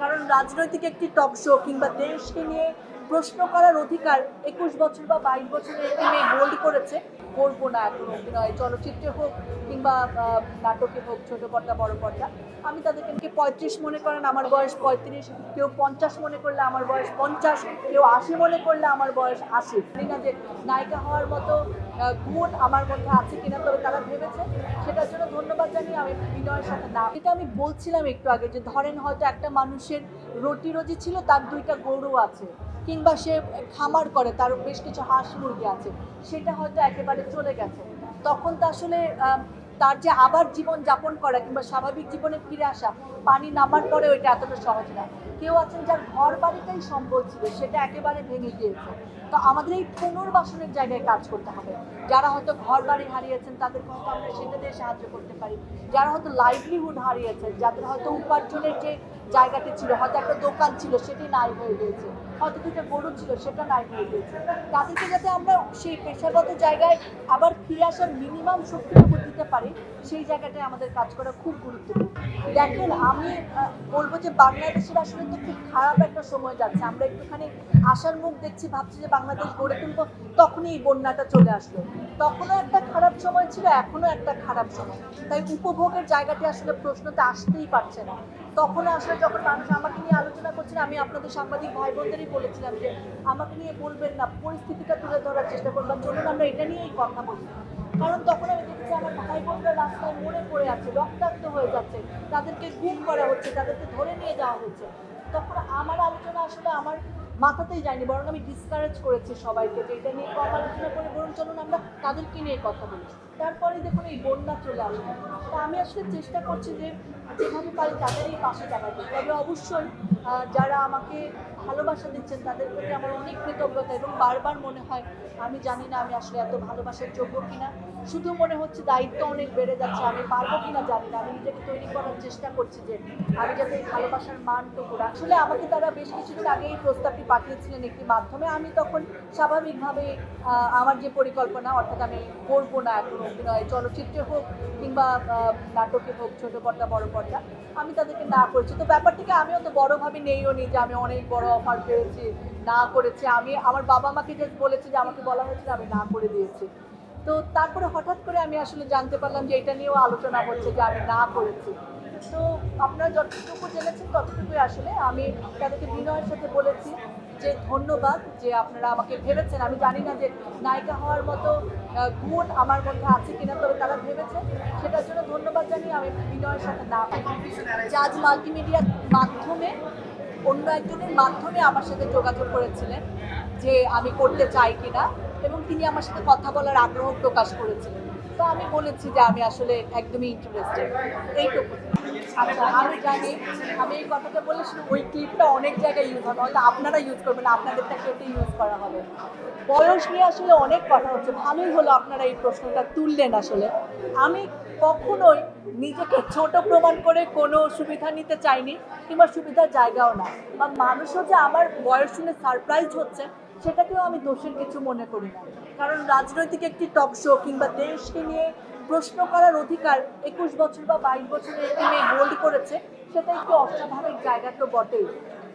কারণ রাজনৈতিক একটি টক শো কিংবা দেশকে নিয়ে প্রশ্ন করার অধিকার একুশ বছর বা বাইশ বছরের একটি মেয়ে হোল্ড করেছে। করব না এখন অভিনয়, চলচ্চিত্রে হোক কিংবা নাটকে হোক, ছোট পর্দা, বড় পর্দা। আমি তাদেরকে পঁয়ত্রিশ মনে করেন, আমার বয়স পঁয়ত্রিশ, কেউ পঞ্চাশ মনে করলে আমার বয়স পঞ্চাশ, কেউ আশি মনে করলে আমার বয়স আশি। জানি না যে নায়িকা হওয়ার মতো গুণ আমার মধ্যে আছে কিনা, তবে তারা ভেবেছে। সেটার জন্য ধন্যবাদ জানি আমি বিনয়ের সাথে না এটা আমি বলছিলাম একটু আগে যে ধরেন হয়তো একটা মানুষের রুটি রোজি ছিল, তার দুইটা গরু আছে। কিংবা সে খামার করে, তার বেশ কিছু হাঁস মুরগি আছে, সেটা হয়তো একেবারে চলে গেছে। তখন তো আসলে তার যে আবার জীবন যাপন করা কিংবা স্বাভাবিক জীবনে ফিরে আসা, পানি নামার পরে ওইটা এতটা সহজ না। কেউ আছেন যার ঘর বাড়িটাই সম্বল ছিল, সেটা একেবারে ভেঙে গিয়েছে। তো আমাদের এই পুনর্বাসনের জায়গায় কাজ করতে হবে। যারা হয়তো ঘর বাড়ি হারিয়েছেন তাদেরকে হয়তো আমরা সেটা দিয়ে সাহায্য করতে পারি। যারা হয়তো লাইভলিহুড হারিয়েছেন, যাদের হয়তো উপার্জনের যে জায়গাটি ছিল, হয়তো একটা দোকান ছিল, সেটি নাই হয়ে গিয়েছে। হয়তো দুটো গরু ছিল, সেটা নাই হয়ে গিয়েছে। তাদেরকে যাতে আমরা সেই পেশাগত জায়গায় আবার ফিরে আসার মিনিমাম শক্তিটুকু দিতে পারি, সেই জায়গাটায় আমাদের কাজ করা খুব গুরুত্বপূর্ণ। দেখেন, আমি বলব যে বাংলাদেশের আসলে তো খুব খারাপ একটা সময় যাচ্ছে। আমরা একটুখানি আশার মুখ দেখছি, ভাবছি যে বাংলাদেশ গড়ে তুলবো, তখনই এই বন্যাটা চলে আসলো। তখনও একটা খারাপ সময় ছিল, এখনও একটা খারাপ সময়। তাই উপভোগের জায়গাটি আসলে প্রশ্নতে আসতেই পারছে না। তখন আসলে যখন মানুষ আমাকে নিয়ে আলোচনা করছেন, আমি আপনাদের সাংবাদিক ভাই বোনদেরই বলেছিলাম যে আমাকে নিয়ে বলবেন না, পরিস্থিতিটা তুলে ধরার চেষ্টা করবেন। চলুন আমরা এটা নিয়েই কথা বলি। কারণ তখন আমি দেখেছি আমার ভাই বোনরা রাস্তায় মরে পড়ে আছে, রক্তাক্ত হয়ে যাচ্ছে, তাদেরকে গুম করা হচ্ছে, তাদেরকে ধরে নিয়ে যাওয়া হচ্ছে। তখন আমার আলোচনা আসলে আমার মাথাতেই যায়নি, বরং আমি ডিসকারেজ করেছি সবাইকে যে এটা নিয়ে কম আলোচনা করে, বরং চলুন আমরা তাদেরকে নিয়ে কথা বলি। তারপরে দেখুন এই বন্যা চলে আসবে তা আমি আসলে চেষ্টা করছি যে যেভাবে পারি তাদেরই পাশে দাঁড়াতে। তবে অবশ্যই যারা আমাকে ভালোবাসা দিচ্ছেন, তাদের প্রতি আমার অনেক কৃতজ্ঞতা এবং বারবার মনে হয়, আমি জানি না আমি আসলে এত ভালোবাসার যোগ্য কিনা। শুধু মনে হচ্ছে দায়িত্ব অনেক বেড়ে যাচ্ছে, আমি পারব কিনা জানি না। আমি নিজেকে তৈরি করার চেষ্টা করছি যে, আমি যাতে এই ভালোবাসার মানটুকু। আসলে আমাকে তারা বেশ কিছুদিন আগে এই প্রস্তাবটি পাঠিয়েছিলেন একটি মাধ্যমে। আমি তখন স্বাভাবিকভাবে আমার যে পরিকল্পনা, অর্থাৎ আমি করব না এখন অভিনয় চলচ্চিত্রে হোক কিংবা নাটকে হোক, ছোট পর্দা, বড় পর্দা, আমি তাদেরকে না করেছি। তো ব্যাপারটিকে আমিও তো বড়োভাবে নেইও নি যে আমি অনেক বড় অফার পেয়েছি, না করেছি। আমি, আমার বাবা মাকে যে বলেছি যে আমাকে বলা হয়েছিল আমি না করে দিয়েছি। তো তারপরে হঠাৎ করে আমি আসলে জানতে পারলাম যে এটা নিয়েও আলোচনা হচ্ছে যে আমি না করেছি। তো আপনারা যতটুকু জেনেছেন ততটুকুই আসলে আমি তাদেরকে বিনয়ের সাথে বলেছি। যে ধন্যবাদ যে আপনারা আমাকে ভেবেছেন। আমি জানি না যে নায়িকা হওয়ার মতো গুণ আমার মধ্যে আছে কিনা, তবে তারা ভেবেছে সেটার জন্য ধন্যবাদ জানিয়ে আমি বিনয়ের সাথে না জাজ মাল্টিমিডিয়ার মাধ্যমে, অন্য একজনের মাধ্যমে আমার সাথে যোগাযোগ করেছিলেন যে আমি করতে চাই কিনা, এবং তিনি আমার সাথে কথা বলার আগ্রহ প্রকাশ করেছিলেন। তো আমি বলেছি যে আমি আসলে একদমই ইন্টারেস্টেড এইটুকু আমি জানি, আমি এই কথাটা বলে ওই ক্লিপটা অনেক জায়গায় ইউজ হবে। হয়তো আপনারা ইউজ করবেন, আপনাদেরটা কেটে ইউজ করা হবে। বয়স নিয়ে আসলে অনেক কথা হচ্ছে। ভালোই হলো আপনারা এই প্রশ্নটা তুললেন আসলে। আমি কখনোই নিজেকে ছোট প্রমাণ করে কোনো সুবিধা নিতে চাইনি, কিংবা সুবিধার জায়গাও না। বা মানুষও যে আমার বয়স শুনে সারপ্রাইজ হচ্ছে, সেটাকেও আমি দোষের কিছু মনে করি না। কারণ রাজনৈতিক একটি টক শো কিংবা দেশকে নিয়ে প্রশ্ন করার অধিকার একুশ বছর বা বাইশ বছরের একটি মেয়ে হোল্ড করেছে, সেটা একটু অস্বাভাবিক জায়গা তো বটেই।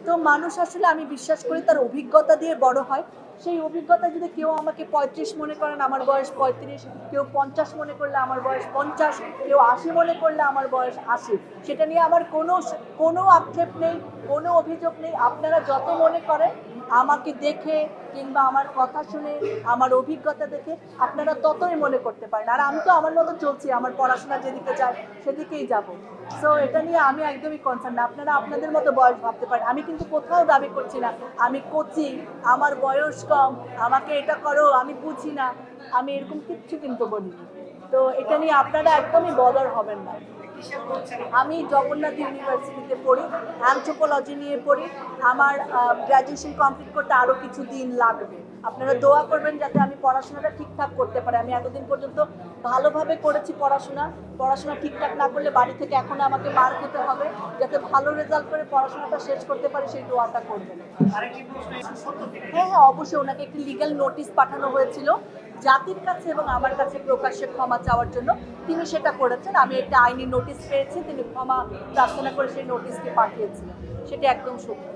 তো মানুষ আসলে আমি বিশ্বাস করি তার অভিজ্ঞতা দিয়ে বড় হয়। সেই অভিজ্ঞতা যদি কেউ আমাকে পঁয়ত্রিশ মনে করেন, আমার বয়স পঁয়ত্রিশ, কেউ পঞ্চাশ মনে করলে আমার বয়স পঞ্চাশ, কেউ আশি মনে করলে আমার বয়স আশি। সেটা নিয়ে আমার কোনো কোনো আক্ষেপ নেই, কোনো অভিযোগ নেই। আপনারা যত মনে করেন আমাকে দেখে কিংবা আমার কথা শুনে, আমার অভিজ্ঞতা দেখে আপনারা ততই মনে করতে পারেন। আর আমি তো আমার মতো চলছি, আমার পড়াশোনা যেদিকে যায় সেদিকেই যাব। সো এটা নিয়ে আমি একদমই কনসার্ন না। আপনারা আপনাদের মতো বয়স ভাবতে পারেন। আমি কিন্তু কোথাও দাবি করছি না। আমি কোচি আমার বয়স কম, আমাকে এটা করো, আমি বুঝি না। আমি এরকম কিচ্ছু কিন্তু বলিনি। তো এটা নিয়ে আপনারা একদমই বদর হবেন না। আমি জগন্নাথ ইউনিভার্সিটিতে পড়ি অ্যানথ্রোপোলজি নিয়ে পড়ি। আমার গ্র্যাজুয়েশন কমপ্লিট করতে আরও কিছু দিন লাগবে। আপনারা দোয়া করবেন যাতে আমি পড়াশোনাটা ঠিকঠাক করতে পারি। আমি এতদিন পর্যন্ত ভালোভাবে করেছি পড়াশোনা। পড়াশোনা ঠিকঠাক না করলে বাড়ি থেকে এখন আমাকে মার খেতে হবে। যাতে ভালো রেজাল্ট করে পড়াশোনাটা শেষ করতে পারি সেই দোয়াটা করবেন। হ্যাঁ হ্যাঁ অবশ্যই। ওনাকে একটি লিগ্যাল নোটিশ পাঠানো হয়েছিল। জাতির কাছে এবং আমার কাছে প্রকাশ্যে ক্ষমা চাওয়ার জন্য তিনি সেটা করেছেন। আমি একটা আইনি নোটিশ পেয়েছি, তিনি ক্ষমা প্রার্থনা করে সেই নোটিশকে পাঠিয়েছিলেন। সেটা একদম সত্য।